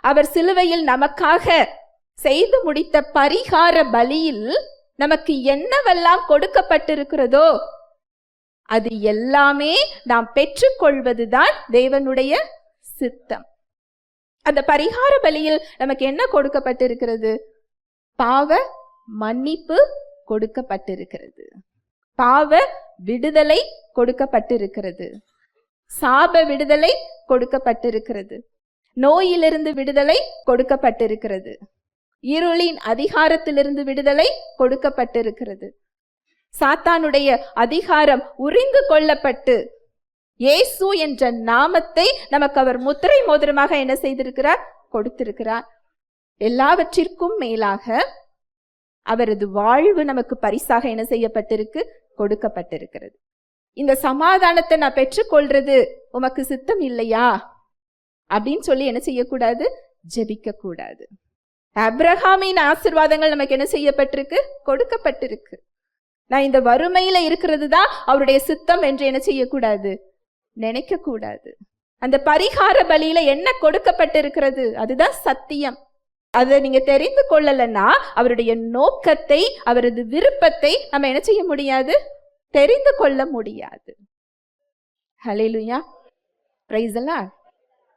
அவர் சிலுவையில் நமக்காக செய்து முடித்த பரிகார பலியில் நமக்கு என்னவெல்லாம் கொடுக்கப்பட்டிருக்கிறதோ அது எல்லாமே நாம் பெற்றுக்கொள்வதுதான் தேவனுடைய சித்தம். அந்த பரிகார பலியில் நமக்கு என்ன கொடுக்கப்பட்டிருக்கிறது? பாவ மன்னிப்பு கொடுக்கப்பட்டிருக்கிறது. பாவ விடுதலை கொடுக்கப்பட்டிருக்கிறது. சாப விடுதலை கொடுக்கப்பட்டிருக்கிறது. நோயிலிருந்து விடுதலை கொடுக்கப்பட்டிருக்கிறது. இருளின் அதிகாரத்திலிருந்து விடுதலை கொடுக்கப்பட்டிருக்கிறது. சாத்தானுடைய அதிகாரம் உறிந்து கொள்ளப்பட்டு இயேசு என்ற நாமத்தை நமக்கு அவர் முத்திரை மோதிரமாக என்ன செய்திருக்கிறார்? கொடுத்திருக்கிறார். எல்லாவற்றிற்கும் மேலாக அவரது வாழ்வு நமக்கு பரிசாக என்ன செய்யப்பட்டிருக்கு? கொடுக்கப்பட்டிருக்கிறது. இந்த சமாதானத்தை நான் பெற்றுக்கொள்றது உமக்கு சித்தம் இல்லையா? அப்படின்னு சொல்லி என்ன செய்யக்கூடாது? ஜெபிக்க கூடாது அப்ரஹாமின் ஆசிர்வாதங்கள் நமக்கு என்ன செய்யப்பட்டிருக்கு? கொடுக்கப்பட்டிருக்கு. நான் இந்த வறுமையில இருக்கிறது தான் அவருடைய சித்தம் என்று என்ன செய்யக்கூடாது? நினைக்க கூடாது அந்த பரிகார பலியில என்ன கொடுக்கப்பட்டிருக்கிறது? அதுதான் சத்தியம். அதை நீங்க தெரிந்து கொள்ளலைன்னா அவருடைய நோக்கத்தை அவரது விருப்பத்தை நம்ம என்ன செய்ய முடியாது? தெரிந்து கொள்ள முடியாது. ஹலேலுயா பிரைஸ் எல்லாம்